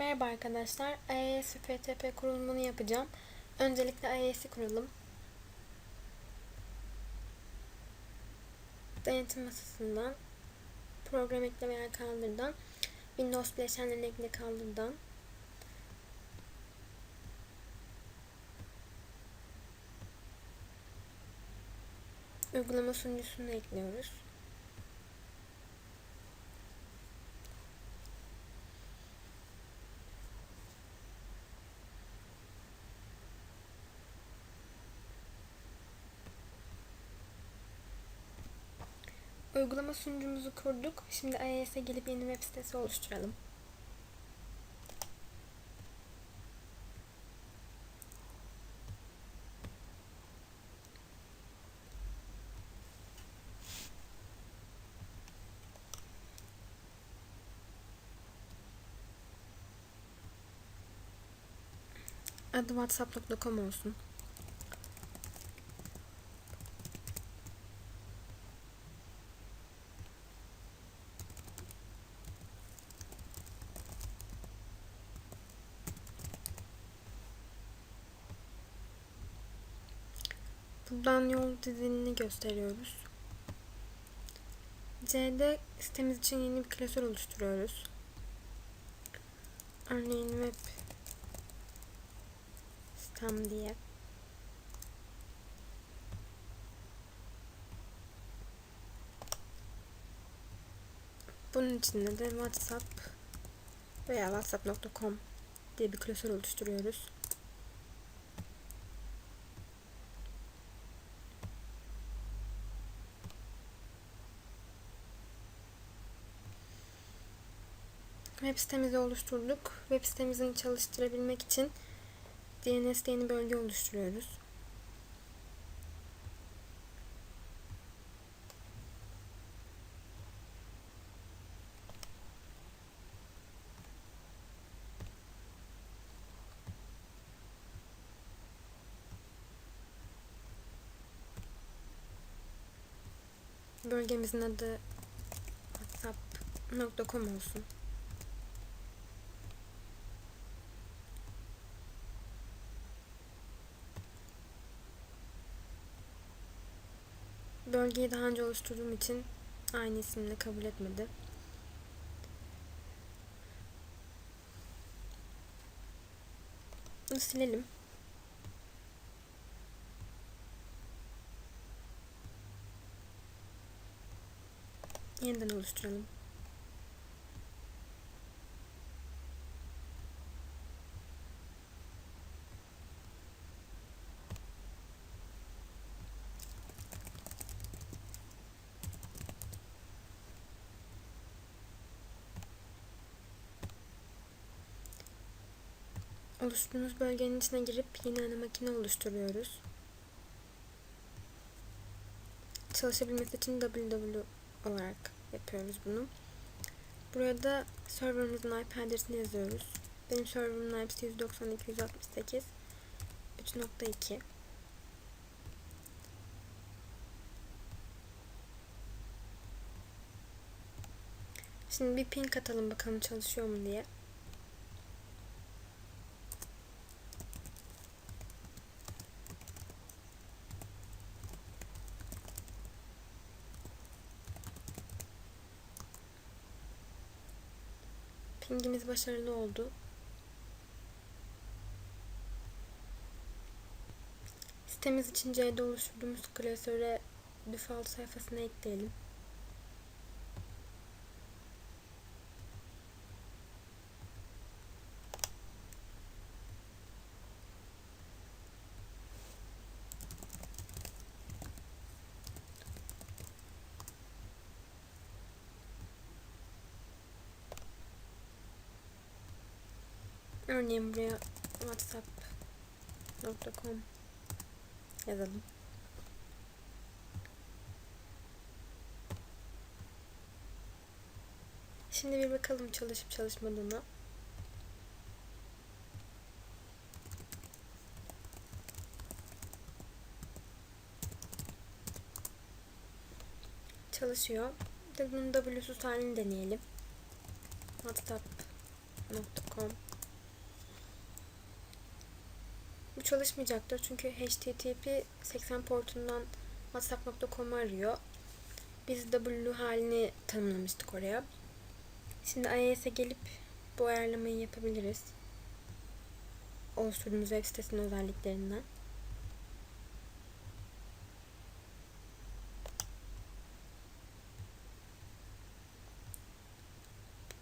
Merhaba arkadaşlar. Ve FTP kurulumunu yapacağım. Öncelikle IIS'i kuralım. Denetim masasından program ekle veya kaldırdan Windows bileşenlerini ekle kaldırdan uygulama sunucusunu ekliyoruz. Uygulama sunucumuzu kurduk. Şimdi iOS'e gelip yeni web sitesi oluşturalım. Adı whatsapp.com olsun. Buradan yol dizinini gösteriyoruz. C'de sitemiz için yeni bir klasör oluşturuyoruz. Örneğin web sitem diye. Bunun içinde de WhatsApp veya whatsapp.com diye bir klasör oluşturuyoruz. Web sitemizi oluşturduk. Web sitemizin çalıştırabilmek için DNS'de yeni bölge oluşturuyoruz. Bölgemizin adı whatsapp.com olsun. Bölgeyi daha önce oluşturduğum için aynı isimle kabul etmedi. Bunu silelim. Yeniden oluşturalım. Oluşturduğumuz bölgenin içine girip yeni ana makine oluşturuyoruz. Çalışabilmesi için www olarak yapıyoruz bunu. Buraya da serverımızın IP adresini yazıyoruz. Benim serverımın IP'si 192.168 3.2 Şimdi bir ping atalım bakalım çalışıyor mu diye. Pingimiz başarılı oldu. Sitemiz için C'de oluşturduğumuz klasöre default sayfasını ekleyelim. Örneğin buraya whatsapp.com yazalım. Şimdi bir bakalım çalışıp çalışmadığına. Çalışıyor. Bir de bunun W'suz halini deneyelim. whatsapp.com Bu çalışmayacaktır çünkü HTTP 80 portundan whatsapp.com'u arıyor. Biz W halini tanımlamıştık oraya. Şimdi iOS'e gelip bu ayarlamayı yapabiliriz. Oluşturduğumuz web sitesinin özelliklerinden.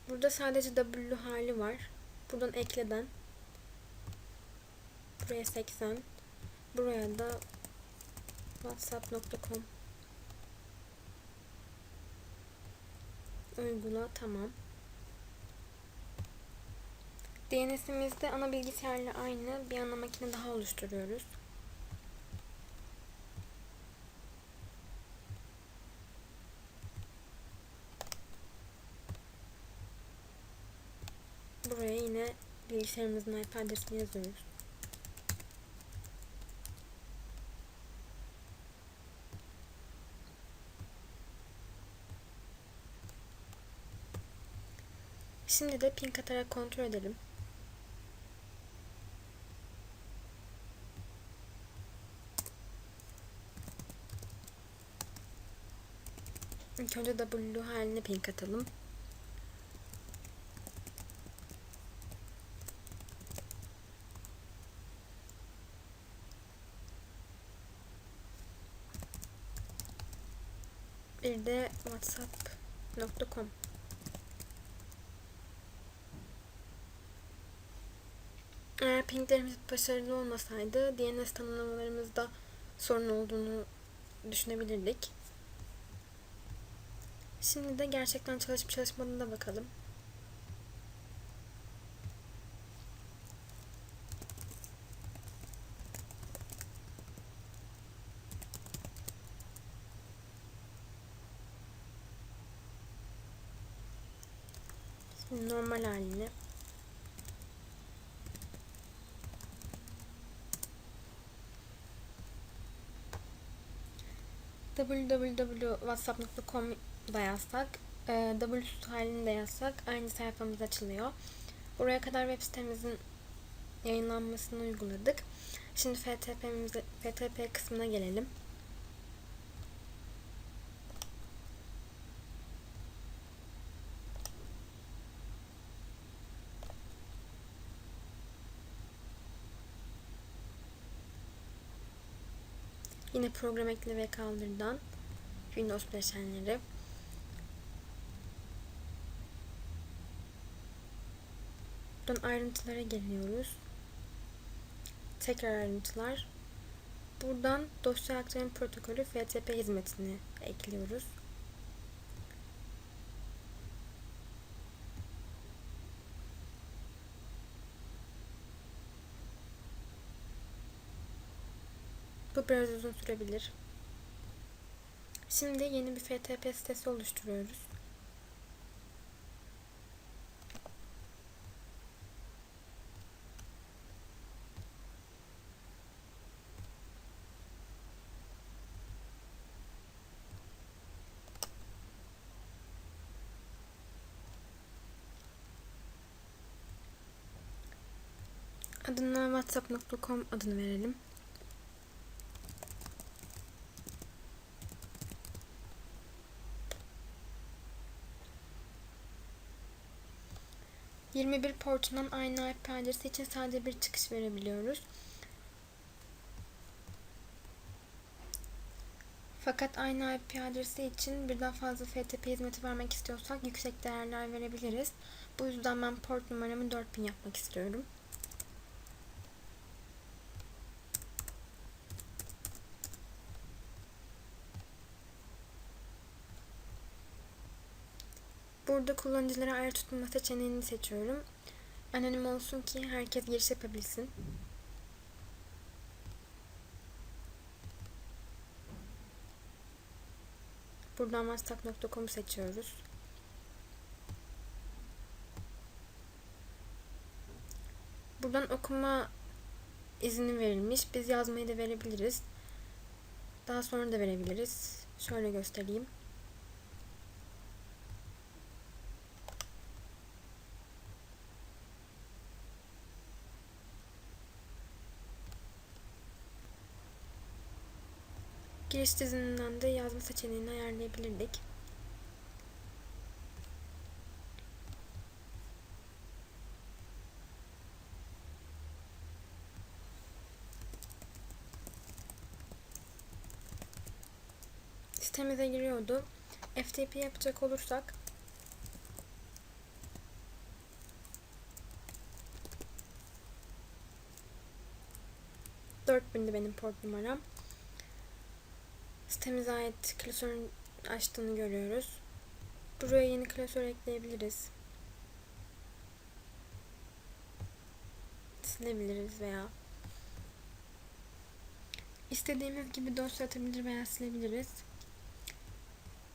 Burada sadece W hali var. Buradan ekleden buraya 80 buraya da whatsapp.com uygula tamam. DNS'imizde ana bilgisayarla aynı bir ana makine daha oluşturuyoruz. Buraya yine bilgisayarımızın IP adresini yazıyoruz. Şimdi de ping atarak kontrol edelim. İlk önce W haline ping atalım. Bir de whatsapp.com Eğer pinglerimiz başarılı olmasaydı DNS tanımlamalarımızda sorun olduğunu düşünebilirdik. Şimdi de gerçekten çalışıp çalışmadığına bakalım. Şimdi normal haline www.whatsapp.com yazsak, e, W halini yazsak aynı sayfamız açılıyor. Buraya kadar web sitemizin yayınlanmasını uyguladık. Şimdi FTP'mize, FTP kısmına gelelim. Yine program ekle ve kaldırdan Windows bileşenleri. Buradan ayrıntılara geliyoruz. Tekrar ayrıntılar. Buradan dosya aktarım protokolü FTP hizmetini ekliyoruz. Biraz uzun sürebilir. Şimdi yeni bir FTP sitesi oluşturuyoruz. Adına whatsapp.com adını verelim. 21 portundan aynı IP adresi için sadece bir çıkış verebiliyoruz. Fakat aynı IP adresi için birden fazla FTP hizmeti vermek istiyorsak yüksek değerler verebiliriz. Bu yüzden ben port numaramı 4000 yapmak istiyorum. Burada kullanıcılara ayar tutulma seçeneğini seçiyorum. Anonim olsun ki herkes giriş yapabilsin. Buradan whatsapp.com'u seçiyoruz. Buradan okuma izni verilmiş. Biz yazmayı da verebiliriz. Daha sonra da verebiliriz. Şöyle göstereyim. Giriş dizininden de yazma seçeneğini ayarlayabilirdik. Sitemize giriyordu. FTP yapacak olursak 4000'di benim port numaram. Sitemize ait klasörün açtığını görüyoruz. Buraya yeni klasör ekleyebiliriz. Silebiliriz veya istediğimiz gibi dosya atabilir veya silebiliriz.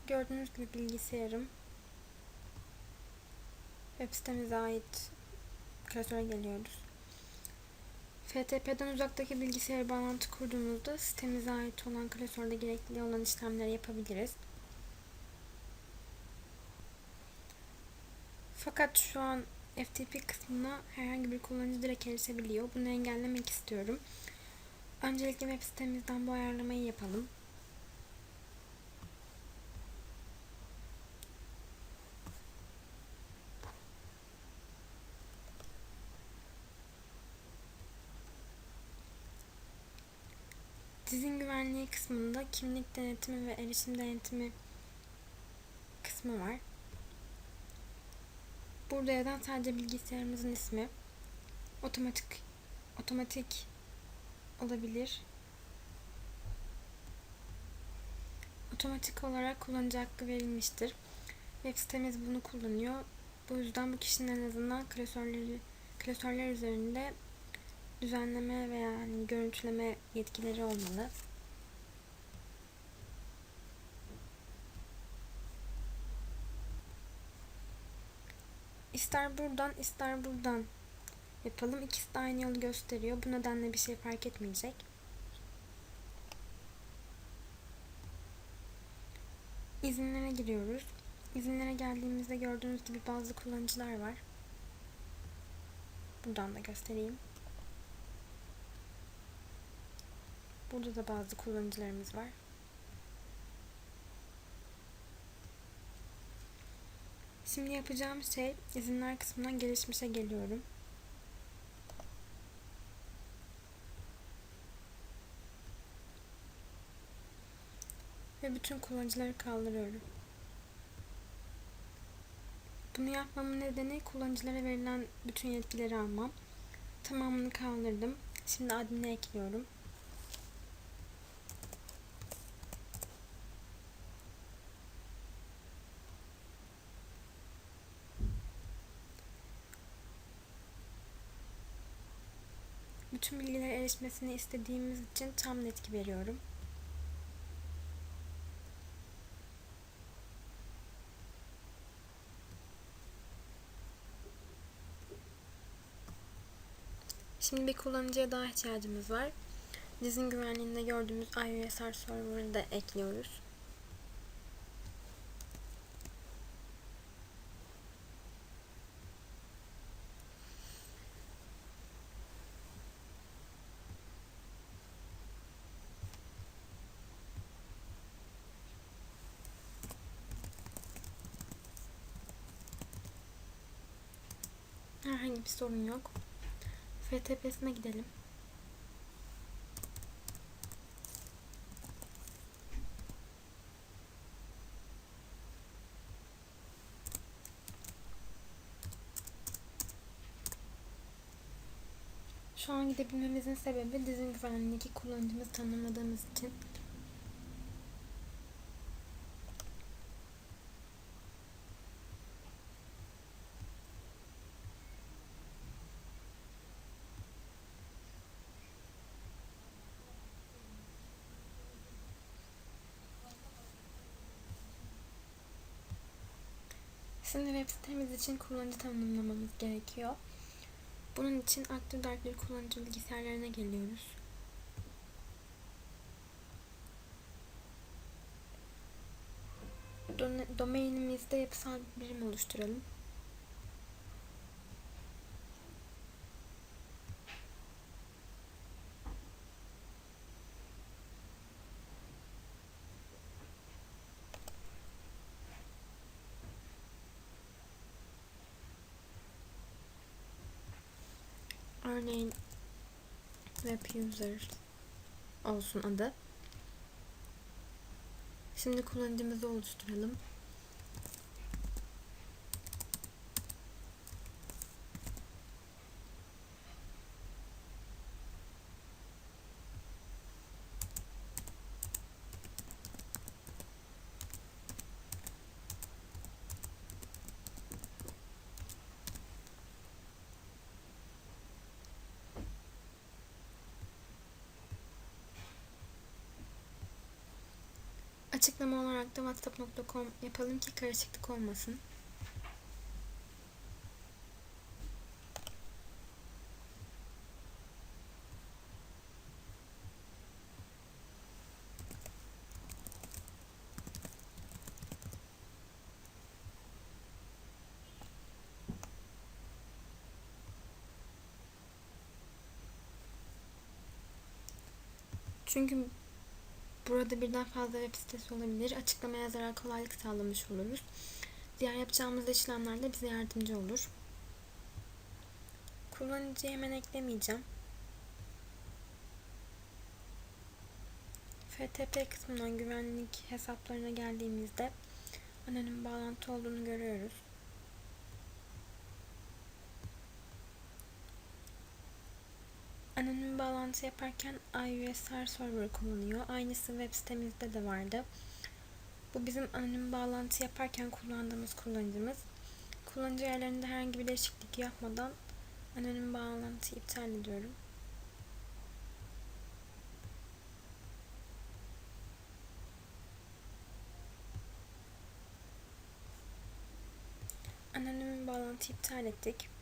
Gördüğünüz gibi bilgisayarım web sitemize ait klasöre geliyoruz. FTP'den uzaktaki bilgisayara bağlantı kurduğumuzda sitemize ait olan klasörde gerekli olan işlemleri yapabiliriz. Fakat şu an FTP kısmına herhangi bir kullanıcı direkt erişebiliyor. Bunu engellemek istiyorum. Öncelikle web sitemizden bu ayarlamayı yapalım. Dizin güvenliği kısmında kimlik denetimi ve erişim denetimi kısmı var. Burada yazan sadece bilgisayarımızın ismi. Otomatik otomatik olabilir. Otomatik olarak kullanıcı hakkı verilmiştir. Web sitemiz bunu kullanıyor. Bu yüzden bu kişinin en azından klasörleri, klasörler üzerinde düzenleme veya hani görüntüleme yetkileri olmalı. İster buradan ister buradan yapalım. İkisi de aynı yolu gösteriyor. Bu nedenle bir şey fark etmeyecek. İzinlere giriyoruz. İzinlere geldiğimizde gördüğünüz gibi bazı kullanıcılar var. Buradan da göstereyim. Burada da bazı kullanıcılarımız var. Şimdi yapacağım şey izinler kısmından gelişmişe geliyorum. Ve bütün kullanıcıları kaldırıyorum. Bunu yapmamın nedeni kullanıcılara verilen bütün yetkileri almam. Tamamını kaldırdım. Şimdi admin'e ekliyorum. Bütün bilgilere erişmesini istediğimiz için tam netki veriyorum. Şimdi bir kullanıcıya daha ihtiyacımız var. Dizin güvenliğinde gördüğümüz IOSR server'ı da ekliyoruz. Herhangi bir sorun yok. FTP'sine gidelim. Şu an gidebilmemizin sebebi dizin güvenliğindeki kullanıcımızı tanımladığımız için. Şimdi web sitemiz için kullanıcı tanımlamamız gerekiyor. Bunun için Active Directory kullanıcı bilgisayarlarına geliyoruz. Domainimizde yapısal bir birim oluşturalım. Örneğin web user olsun adı. Şimdi kullanıcımızı oluşturalım. Açıklama olarak da whatsapp.com yapalım ki karışıklık olmasın. Çünkü Burada birden fazla web sitesi olabilir. Açıklama yazarak kolaylık sağlamış oluruz. Diğer yapacağımız işlemlerde bize yardımcı olur. Kullanıcıyı hemen eklemeyeceğim. FTP kısmından güvenlik hesaplarına geldiğimizde anonim bağlantı olduğunu görüyoruz. Anonim bağlantı yaparken IUSR server kullanıyor. Aynısı web sitemizde de vardı. Bu bizim anonim bağlantı yaparken kullandığımız kullanıcımız. Kullanıcı yerlerinde herhangi bir değişiklik yapmadan anonim bağlantıyı iptal ediyorum. Anonim bağlantıyı iptal ettik.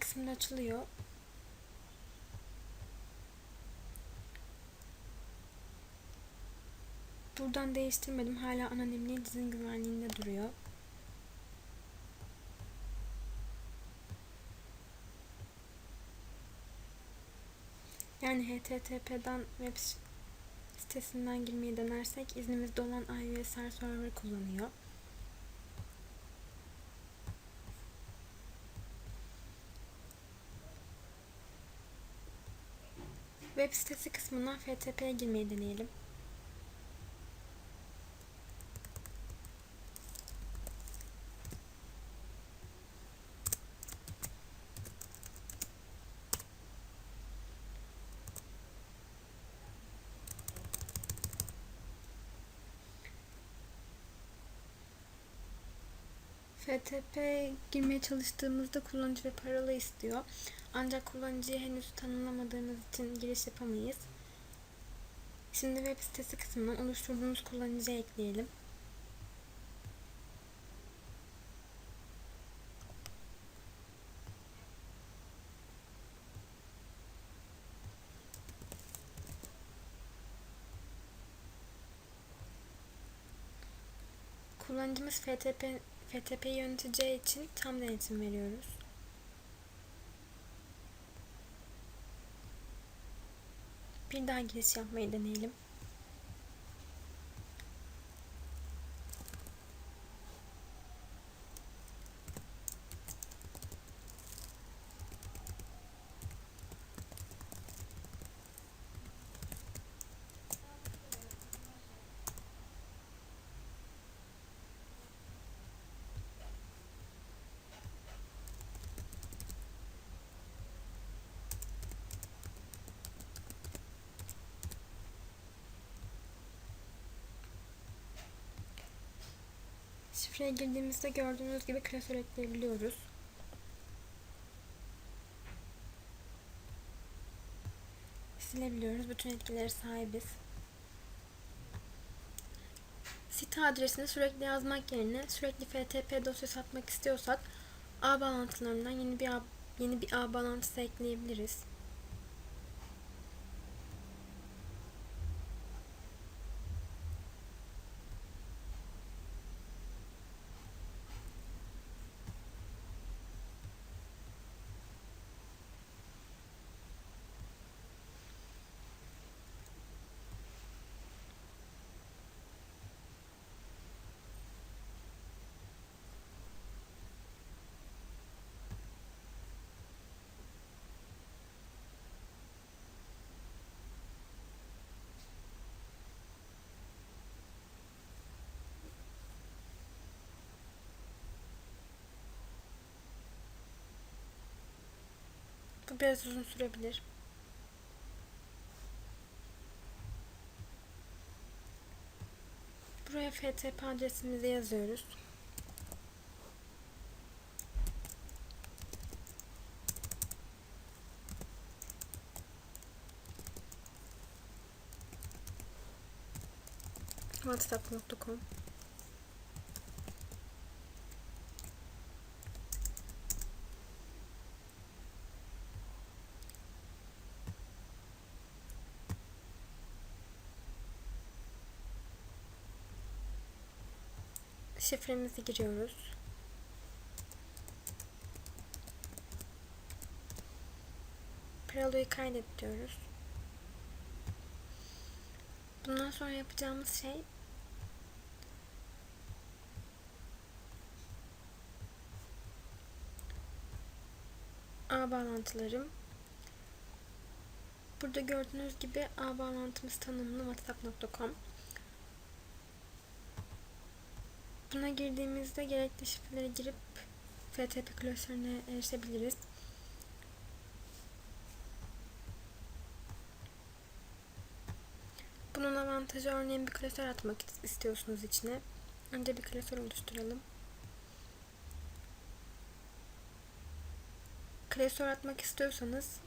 Kısmında açılıyor. Buradan değiştirmedim. Hala anonimliği dizin güvenliğinde duruyor. Yani HTTP'den web sitesinden girmeyi denersek iznimizde olan IUSR server kullanıyor. Web sitesi kısmından FTP'ye girmeyi deneyelim. FTP girmeye çalıştığımızda kullanıcı ve parola istiyor. Ancak kullanıcıyı henüz tanımlamadığımız için giriş yapamayız. Şimdi web sitesi kısmından oluşturduğumuz kullanıcıyı ekleyelim. Kullanıcımız FTP, FTP yöneteceği için tam denetim veriyoruz. Bir daha giriş yapmayı deneyelim. Şifreye girdiğimizde gördüğünüz gibi klasör ekleyebiliyoruz. Silebiliyoruz. Bütün etkileri sahibiz. Site adresini sürekli yazmak yerine sürekli FTP dosyası atmak istiyorsak ağ bağlantılarından yeni bir ağ, yeni bir ağ bağlantısı ekleyebiliriz. Biraz uzun sürebilir. Buraya FTP adresimizi yazıyoruz. whatsapp.com Şifremizi giriyoruz. Paraloyu kaydet diyoruz. Bundan sonra yapacağımız şey ağ bağlantılarım. Burada gördüğünüz gibi ağ bağlantımız tanımlı whatsapp.com. Buna girdiğimizde gerekli şifreleri girip FTP klasörüne erişebiliriz. Bunun avantajı örneğin bir klasör atmak istiyorsunuz içine. Önce bir klasör oluşturalım. Klasör atmak istiyorsanız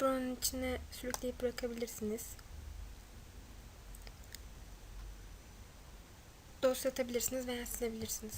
buranın içine sürükleyip bırakabilirsiniz. Dosya atabilirsiniz veya silebilirsiniz.